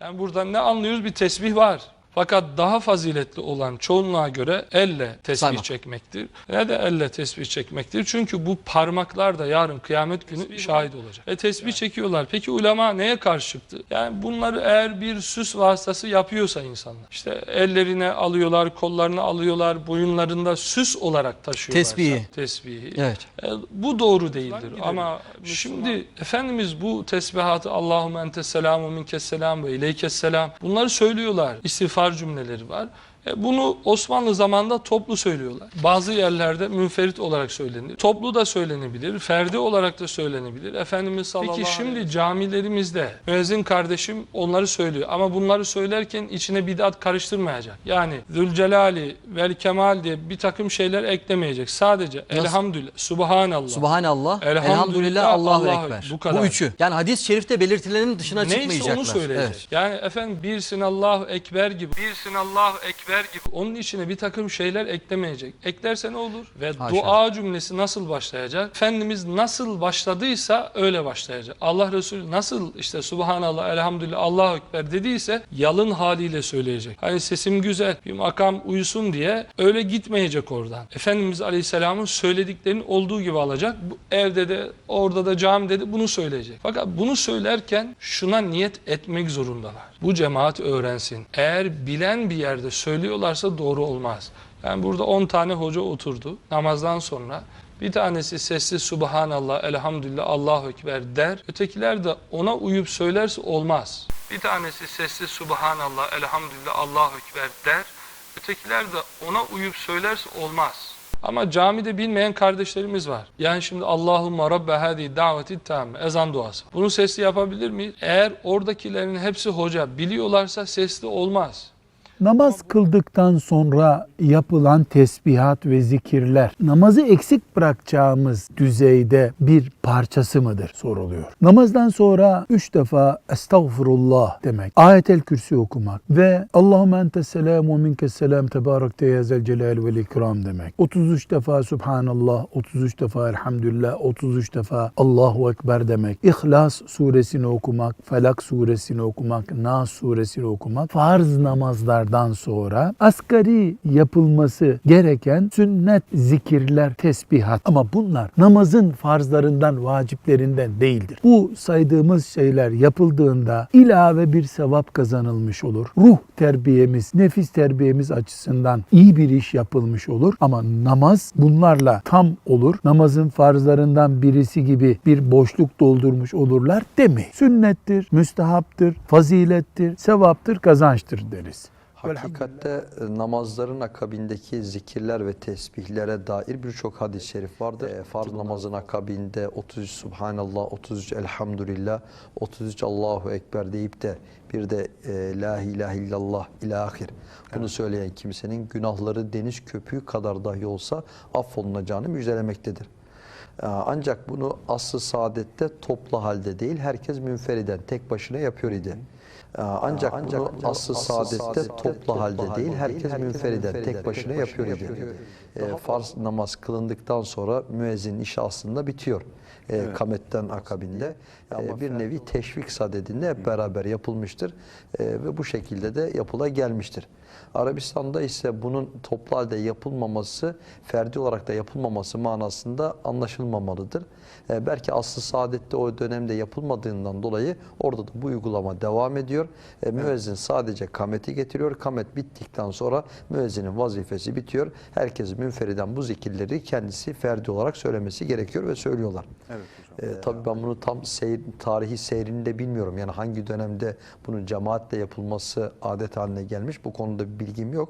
Yani buradan ne anlıyoruz? Bir tesbih var. Fakat daha faziletli olan çoğunluğa göre elle tesbih Saymak. çekmektir. Ne de elle tesbih çekmektir? Çünkü bu parmaklar da yarın kıyamet günü şahit olacak. E tesbih çekiyorlar. Peki ulema neye karşı çıktı? Yani bunları eğer bir süs vasıtası yapıyorsa insanlar. işte ellerine alıyorlar, kollarına alıyorlar, boyunlarında süs olarak taşıyorlar. Tesbihi. Tesbihi. Evet. E, bu doğru değildir ama şimdi Efendimiz bu tesbihatı Allahümme entes selamu minkes selam ve ileykes selam bunları söylüyorlar. İstiğfar cümleleri var. E, bunu Osmanlı zamanında toplu söylüyorlar. Bazı yerlerde münferit olarak söylenir. Toplu da söylenebilir, ferdi olarak da söylenebilir. Efendimiz sallallahu Peki şimdi camilerimizde müezzin kardeşim onları söylüyor ama bunları söylerken içine bid'at karıştırmayacak. Yani Zülcelali vel Kemal diye bir takım şeyler eklemeyecek. Sadece elhamdülillah, subhanallah. Subhanallah, Elhamdülillah, elhamdülillah, Allahu Allahu Ekber. Bu kadar. Bu üçü. Yani hadis-i şerifte belirtilenin dışına Neyse çıkmayacaklar. onu söyleyecek. Evet. Yani efendim birsin Allahu Ekber gibi, birsin Allahu Ekber gibi. Onun içine bir takım şeyler eklemeyecek. Eklerse ne olur? Ve Haşa. dua cümlesi nasıl başlayacak? Efendimiz nasıl başladıysa öyle başlayacak. Allah Resulü nasıl işte Subhanallah, Elhamdülillah, Allahu Ekber dediyse yalın haliyle söyleyecek. Hani sesim güzel, bir makam uyusun diye öyle gitmeyecek oradan. Efendimiz Aleyhisselam'ın söylediklerinin olduğu gibi alacak. Bu evde de, orada da camide de bunu söyleyecek. Fakat bunu söylerken şuna niyet etmek zorundalar. Bu cemaat öğrensin. Eğer bilen bir yerde söylüyorlarsa doğru olmaz. Yani burada 10 tane hoca oturdu namazdan sonra. Bir tanesi sessiz Subhanallah, Elhamdülillah, Allahu Ekber der. Ötekiler de ona uyup söylerse olmaz. Bir tanesi sessiz Subhanallah, Elhamdülillah, Allahu Ekber der. Ötekiler de ona uyup söylerse olmaz. Ama camide bilmeyen kardeşlerimiz var. Yani şimdi Allahümme Rabbe hadi daveti tamme ezan duası. Bunu sesli yapabilir miyiz? Eğer oradakilerin hepsi hoca biliyorlarsa sesli olmaz. Namaz kıldıktan sonra yapılan tesbihat ve zikirler namazı eksik bırakacağımız düzeyde bir parçası mıdır soruluyor. Namazdan sonra üç defa estağfurullah demek, ayetel kürsi okumak ve Allahümme entes selam ve minkes selam tebarekte ya zel celal vel ikram demek. 33 defa Subhanallah, 33 defa Elhamdülillah, 33 defa Allahu Ekber demek. İhlas suresini okumak, Felak suresini okumak, Nas suresini okumak farz namazlardan sonra asgari yapılması gereken sünnet zikirler, tesbihat. Ama bunlar namazın farzlarından, vaciplerinden değildir. Bu saydığımız şeyler yapıldığında ilave bir sevap kazanılmış olur. Ruh terbiyemiz, nefis terbiyemiz açısından iyi bir iş yapılmış olur. Ama namaz bunlarla tam olur. Namazın farzlarından birisi gibi bir boşluk doldurmuş olurlar demeyin. Sünnettir, müstehaptır, fazilettir, sevaptır, kazançtır deriz. Hakikatte e, namazların akabindeki zikirler ve tesbihlere dair birçok hadis-i şerif vardır. E, farz namazın akabinde 33 Subhanallah, 33 Elhamdülillah, 33 Allahu Ekber deyip de bir de e, La ilahe illallah ilahir. Bunu söyleyen kimsenin günahları deniz köpüğü kadar dahi olsa affolunacağını müjdelemektedir. E, Ancak bunu aslı saadette toplu halde değil, herkes münferiden, tek başına yapıyor idi. Ee, Ancak, Ancak bunu aslı saadette toplu halde değil, herkes münferiden, tek başına yapıyor idi. Ee, farz namaz kılındıktan sonra müezzin işi aslında bitiyor. Ee, Kametten akabinde. Ee, bir nevi teşvik sadedinde hep beraber yapılmıştır. Ee, ve bu şekilde de yapıla gelmiştir. Arabistan'da ise bunun toplu halde yapılmaması, ferdi olarak da yapılmaması manasında anlaşılmamalıdır. Ee, belki aslı saadette o dönemde yapılmadığından dolayı orada da bu uygulama devam ediyor. Ee, müezzin sadece kameti getiriyor. Kamet bittikten sonra müezzinin vazifesi bitiyor. Herkes münferiden bu zikirleri kendisi ferdi olarak söylemesi gerekiyor ve söylüyorlar. Evet Ee, tabii ben bunu tam seyir, tarihi seyrini de bilmiyorum. Yani hangi dönemde bunun cemaatle yapılması adet haline gelmiş bu konuda bir bilgim yok.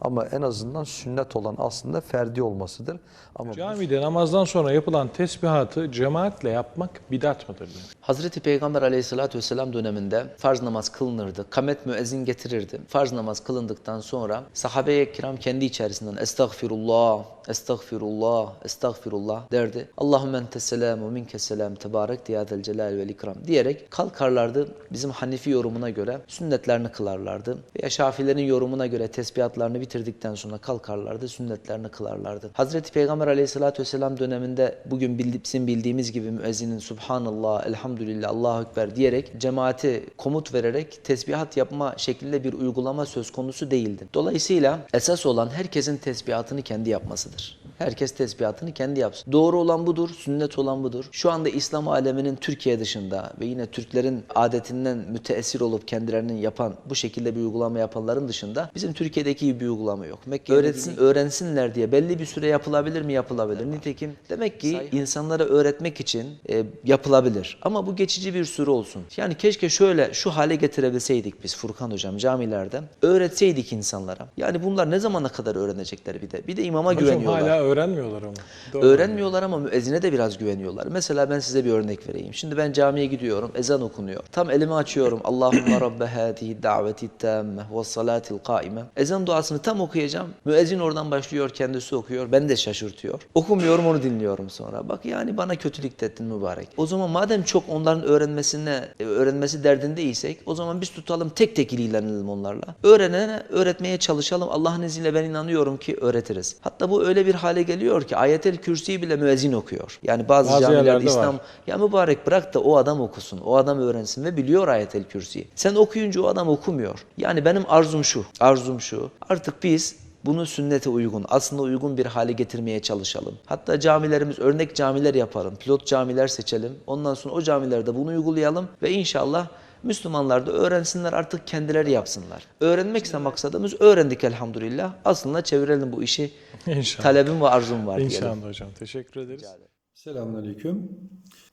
Ama en azından sünnet olan aslında ferdi olmasıdır. Ama bu Camide namazdan sonra yapılan tesbihatı cemaatle yapmak bidat mıdır? diyor. Hazreti Peygamber aleyhissalatü vesselam döneminde farz namaz kılınırdı. Kamet müezzin getirirdi. Farz namaz kılındıktan sonra sahabe-i kiram kendi içerisinden estağfirullah, estağfirullah, estağfirullah derdi. Allahümme entes selam ve vesselam tebarek diyadel celal vel ikram diyerek kalkarlardı. Bizim Hanefi yorumuna göre sünnetlerini kılarlardı. Veya Şafilerin yorumuna göre tesbihatlarını bitirdikten sonra kalkarlardı, sünnetlerini kılarlardı. Hazreti Peygamber aleyhissalatü vesselam döneminde bugün bizim bildiğimiz gibi müezzinin Subhanallah, Elhamdülillah, Allahu Ekber diyerek cemaati komut vererek tesbihat yapma şeklinde bir uygulama söz konusu değildi. Dolayısıyla esas olan herkesin tesbihatını kendi yapmasıdır. Herkes tesbihatını kendi yapsın. Doğru olan budur, sünnet olan budur. Şu anda İslam aleminin Türkiye dışında ve yine Türklerin adetinden müteessir olup kendilerinin yapan, bu şekilde bir uygulama yapanların dışında bizim Türkiye'deki gibi bir uygulama yok. Mekke öğretsin, öğrensinler diye belli bir süre yapılabilir mi? Yapılabilir. Nitekim demek ki insanlara öğretmek için e, yapılabilir. Ama bu geçici bir süre olsun. Yani keşke şöyle şu hale getirebilseydik biz Furkan hocam camilerde. Öğretseydik insanlara. Yani bunlar ne zamana kadar öğrenecekler bir de. Bir de imama Hocam güveniyorlar. hala öğrenmiyorlar ama. Doğru. Öğrenmiyorlar ama müezzine de biraz güveniyorlar. Mesela ben size bir örnek vereyim. Şimdi ben camiye gidiyorum, ezan okunuyor. Tam elimi açıyorum. Allahümme rabbe hâzihi daveti tamme ve salatil kaime. Ezan duasını tam okuyacağım. Müezzin oradan başlıyor, kendisi okuyor. Beni de şaşırtıyor. Okumuyorum, onu dinliyorum sonra. Bak yani bana kötülük de ettin mübarek. O zaman madem çok onların öğrenmesine, e, öğrenmesi derdindeysek o zaman biz tutalım tek tek ilgilenelim onlarla. Öğrenene öğretmeye çalışalım. Allah'ın izniyle ben inanıyorum ki öğretiriz. Hatta bu öyle bir hale geliyor ki ayetel kürsüyü bile müezzin okuyor. Yani bazı, Bazı camilerde İslam var. ya mübarek bırak da o adam okusun. O adam öğrensin ve biliyor ayetel kürsüyü. Sen okuyunca o adam okumuyor. Yani benim arzum şu. Arzum şu. Artık biz bunu sünnete uygun, aslında uygun bir hale getirmeye çalışalım. Hatta camilerimiz örnek camiler yapalım, pilot camiler seçelim. Ondan sonra o camilerde bunu uygulayalım ve inşallah Müslümanlar da öğrensinler artık kendileri yapsınlar. Öğrenmekse maksadımız öğrendik elhamdülillah. Aslında çevirelim bu işi. İnşallah. Talebim ve arzum var diyelim. İnşallah hocam. Teşekkür ederiz. Selamünaleyküm.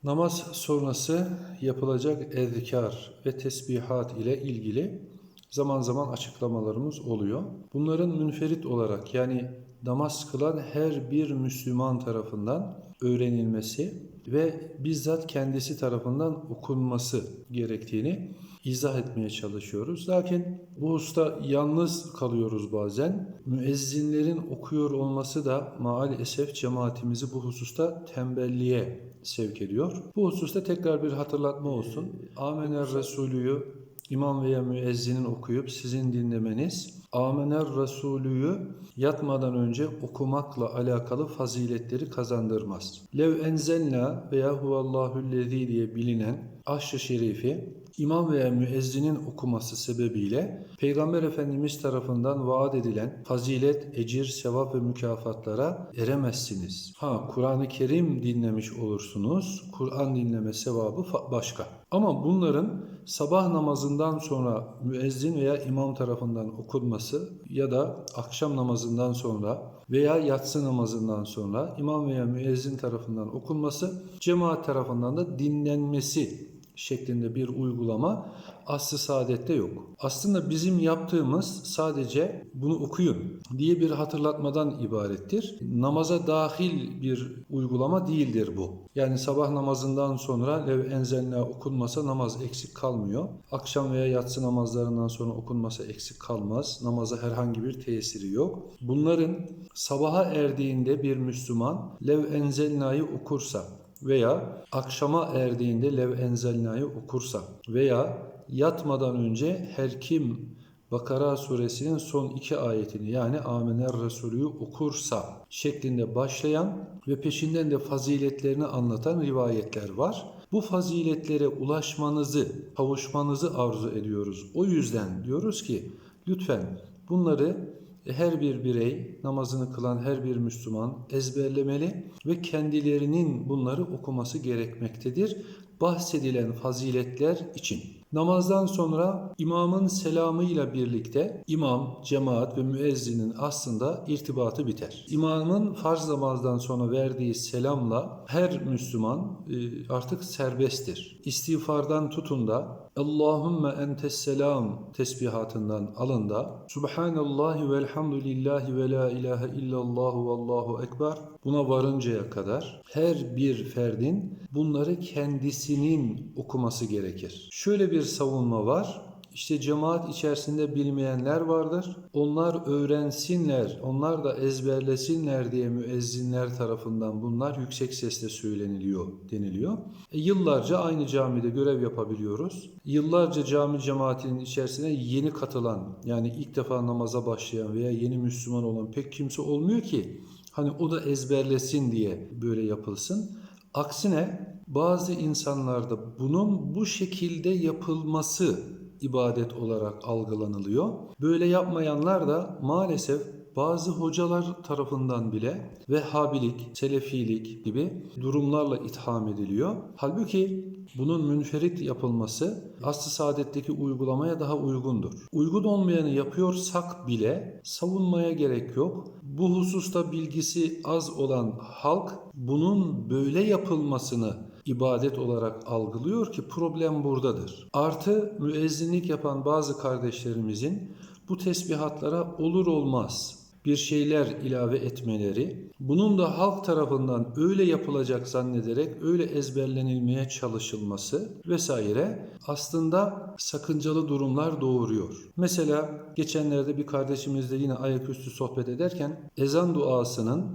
Namaz sonrası yapılacak ezkar ve tesbihat ile ilgili zaman zaman açıklamalarımız oluyor. Bunların münferit olarak yani namaz kılan her bir Müslüman tarafından öğrenilmesi ve bizzat kendisi tarafından okunması gerektiğini izah etmeye çalışıyoruz. Lakin bu hususta yalnız kalıyoruz bazen. Müezzinlerin okuyor olması da maalesef cemaatimizi bu hususta tembelliğe sevk ediyor. Bu hususta tekrar bir hatırlatma olsun. Amener Resulü'yü imam veya müezzinin okuyup sizin dinlemeniz Amener Resulü'yü yatmadan önce okumakla alakalı faziletleri kazandırmaz. Lev enzelna veya huvallahullezî diye bilinen aşr-ı şerifi imam veya müezzinin okuması sebebiyle Peygamber Efendimiz tarafından vaat edilen fazilet, ecir, sevap ve mükafatlara eremezsiniz. Ha Kur'an-ı Kerim dinlemiş olursunuz. Kur'an dinleme sevabı başka. Ama bunların sabah namazından sonra müezzin veya imam tarafından okunması ya da akşam namazından sonra veya yatsı namazından sonra imam veya müezzin tarafından okunması cemaat tarafından da dinlenmesi şeklinde bir uygulama aslı saadette yok. Aslında bizim yaptığımız sadece bunu okuyun diye bir hatırlatmadan ibarettir. Namaza dahil bir uygulama değildir bu. Yani sabah namazından sonra lev enzelna okunmasa namaz eksik kalmıyor. Akşam veya yatsı namazlarından sonra okunmasa eksik kalmaz. Namaza herhangi bir tesiri yok. Bunların sabaha erdiğinde bir Müslüman lev enzelnayı okursa veya akşama erdiğinde lev enzelnayı okursa veya yatmadan önce her kim Bakara suresinin son iki ayetini yani Amener Resulü'yü okursa şeklinde başlayan ve peşinden de faziletlerini anlatan rivayetler var. Bu faziletlere ulaşmanızı, kavuşmanızı arzu ediyoruz. O yüzden diyoruz ki lütfen bunları her bir birey, namazını kılan her bir Müslüman ezberlemeli ve kendilerinin bunları okuması gerekmektedir. Bahsedilen faziletler için. Namazdan sonra imamın selamıyla birlikte imam, cemaat ve müezzinin aslında irtibatı biter. İmamın farz namazdan sonra verdiği selamla her Müslüman e, artık serbesttir. İstiğfardan tutun da Allahümme entes selam tesbihatından alın da Subhanallahi velhamdülillahi ve la ilahe illallahu vallahu ekber buna varıncaya kadar her bir ferdin bunları kendisinin okuması gerekir. Şöyle bir savunma var. İşte cemaat içerisinde bilmeyenler vardır. Onlar öğrensinler, onlar da ezberlesinler diye müezzinler tarafından bunlar yüksek sesle söyleniliyor deniliyor. E, yıllarca aynı camide görev yapabiliyoruz. Yıllarca cami cemaatinin içerisine yeni katılan yani ilk defa namaza başlayan veya yeni Müslüman olan pek kimse olmuyor ki hani o da ezberlesin diye böyle yapılsın. Aksine bazı insanlarda bunun bu şekilde yapılması ibadet olarak algılanılıyor. Böyle yapmayanlar da maalesef bazı hocalar tarafından bile Vehhabilik, Selefilik gibi durumlarla itham ediliyor. Halbuki bunun münferit yapılması aslı saadetteki uygulamaya daha uygundur. Uygun olmayanı yapıyorsak bile savunmaya gerek yok. Bu hususta bilgisi az olan halk bunun böyle yapılmasını ibadet olarak algılıyor ki problem buradadır. Artı müezzinlik yapan bazı kardeşlerimizin bu tesbihatlara olur olmaz bir şeyler ilave etmeleri, bunun da halk tarafından öyle yapılacak zannederek öyle ezberlenilmeye çalışılması vesaire aslında sakıncalı durumlar doğuruyor. Mesela geçenlerde bir kardeşimizle yine ayaküstü sohbet ederken ezan duasının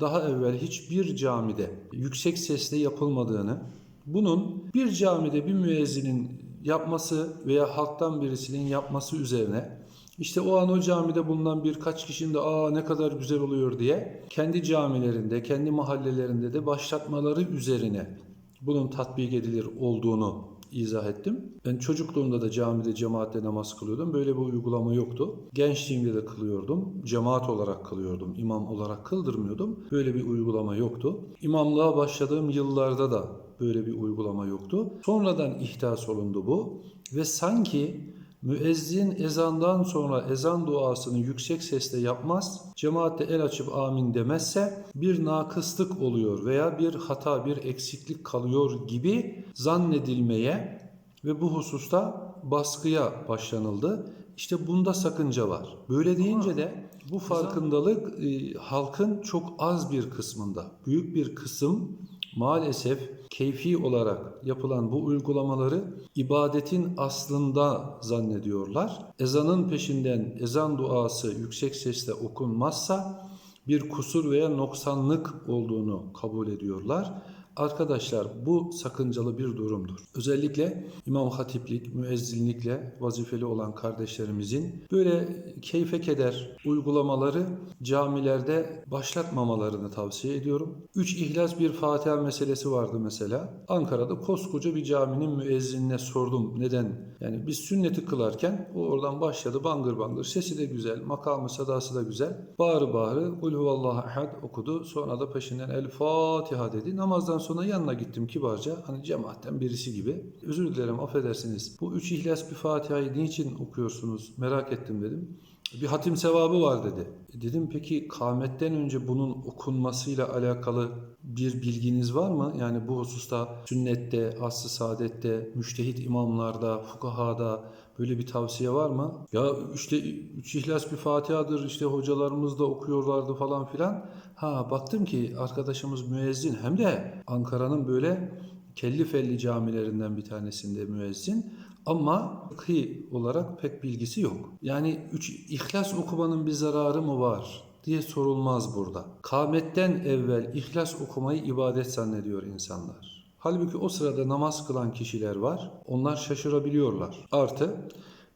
daha evvel hiçbir camide yüksek sesle yapılmadığını, bunun bir camide bir müezzinin yapması veya halktan birisinin yapması üzerine işte o an o camide bulunan birkaç kişinin de aa ne kadar güzel oluyor diye kendi camilerinde, kendi mahallelerinde de başlatmaları üzerine bunun tatbik edilir olduğunu izah ettim. Ben çocukluğumda da camide cemaatle namaz kılıyordum. Böyle bir uygulama yoktu. Gençliğimde de kılıyordum. Cemaat olarak kılıyordum. İmam olarak kıldırmıyordum. Böyle bir uygulama yoktu. İmamlığa başladığım yıllarda da böyle bir uygulama yoktu. Sonradan ihdas olundu bu ve sanki Müezzin ezandan sonra ezan duasını yüksek sesle yapmaz, cemaatte el açıp amin demezse bir nakıslık oluyor veya bir hata, bir eksiklik kalıyor gibi zannedilmeye ve bu hususta baskıya başlanıldı. İşte bunda sakınca var. Böyle deyince de bu farkındalık e, halkın çok az bir kısmında. Büyük bir kısım maalesef keyfi olarak yapılan bu uygulamaları ibadetin aslında zannediyorlar. Ezanın peşinden ezan duası yüksek sesle okunmazsa bir kusur veya noksanlık olduğunu kabul ediyorlar. Arkadaşlar bu sakıncalı bir durumdur. Özellikle imam hatiplik, müezzinlikle vazifeli olan kardeşlerimizin böyle keyfe keder uygulamaları camilerde başlatmamalarını tavsiye ediyorum. Üç ihlas bir Fatiha meselesi vardı mesela. Ankara'da koskoca bir caminin müezzinine sordum neden? Yani biz sünneti kılarken o oradan başladı bangır bangır. Sesi de güzel, makamı sadası da güzel. Bağırı bağırı Kul huvallahu ahad okudu. Sonra da peşinden El Fatiha dedi. Namazdan sonra yanına gittim kibarca. Hani cemaatten birisi gibi. Özür dilerim affedersiniz. Bu üç ihlas bir Fatiha'yı niçin okuyorsunuz? Merak ettim dedim. Bir hatim sevabı var dedi. E dedim peki kâmetten önce bunun okunmasıyla alakalı bir bilginiz var mı? Yani bu hususta sünnette, asr-ı saadette, müştehit imamlarda, fukahada böyle bir tavsiye var mı? Ya işte üç ihlas bir Fatiha'dır işte hocalarımız da okuyorlardı falan filan. Ha baktım ki arkadaşımız müezzin hem de Ankara'nın böyle kelli felli camilerinden bir tanesinde müezzin ama fıkhi olarak pek bilgisi yok. Yani üç ihlas okumanın bir zararı mı var diye sorulmaz burada. Kâmetten evvel ihlas okumayı ibadet zannediyor insanlar. Halbuki o sırada namaz kılan kişiler var. Onlar şaşırabiliyorlar. Artı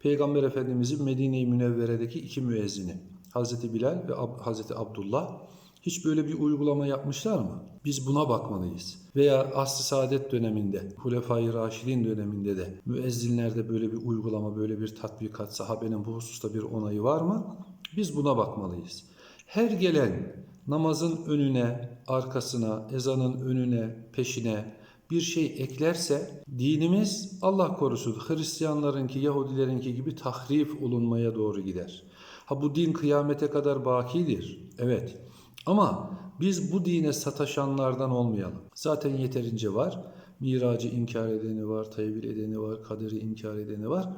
Peygamber Efendimizin Medine-i Münevvere'deki iki müezzini Hazreti Bilal ve Ab- Hazreti Abdullah hiç böyle bir uygulama yapmışlar mı? Biz buna bakmalıyız. Veya Asr-ı Saadet döneminde, Hulefai Raşidin döneminde de müezzinlerde böyle bir uygulama, böyle bir tatbikat, sahabenin bu hususta bir onayı var mı? Biz buna bakmalıyız. Her gelen namazın önüne, arkasına, ezanın önüne, peşine bir şey eklerse dinimiz Allah korusun Hristiyanlarınki, Yahudilerinki gibi tahrif olunmaya doğru gider. Ha bu din kıyamete kadar bakidir. Evet. Ama biz bu dine sataşanlardan olmayalım. Zaten yeterince var. Miracı inkar edeni var, tevil edeni var, kaderi inkar edeni var.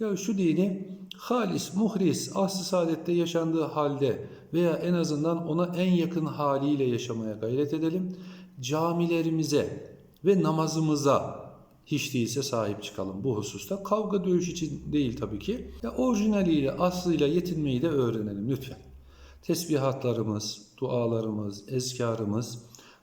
Ya şu dini halis, muhris, asr-ı saadette yaşandığı halde veya en azından ona en yakın haliyle yaşamaya gayret edelim. Camilerimize ve namazımıza hiç değilse sahip çıkalım bu hususta. Kavga dövüş için değil tabii ki. Ya orijinaliyle, aslıyla yetinmeyi de öğrenelim lütfen. Tesbihatlarımız, dualarımız, ezkarımız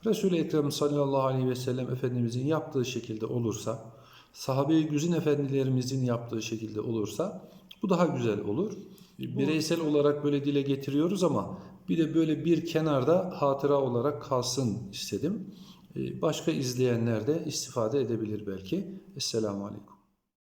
Resul-i Ekrem sallallahu aleyhi ve sellem Efendimizin yaptığı şekilde olursa, sahabe-i güzin efendilerimizin yaptığı şekilde olursa bu daha güzel olur. Bireysel olarak böyle dile getiriyoruz ama bir de böyle bir kenarda hatıra olarak kalsın istedim. Ee, Başka izleyenler de istifade edebilir belki. Esselamu Aleyküm.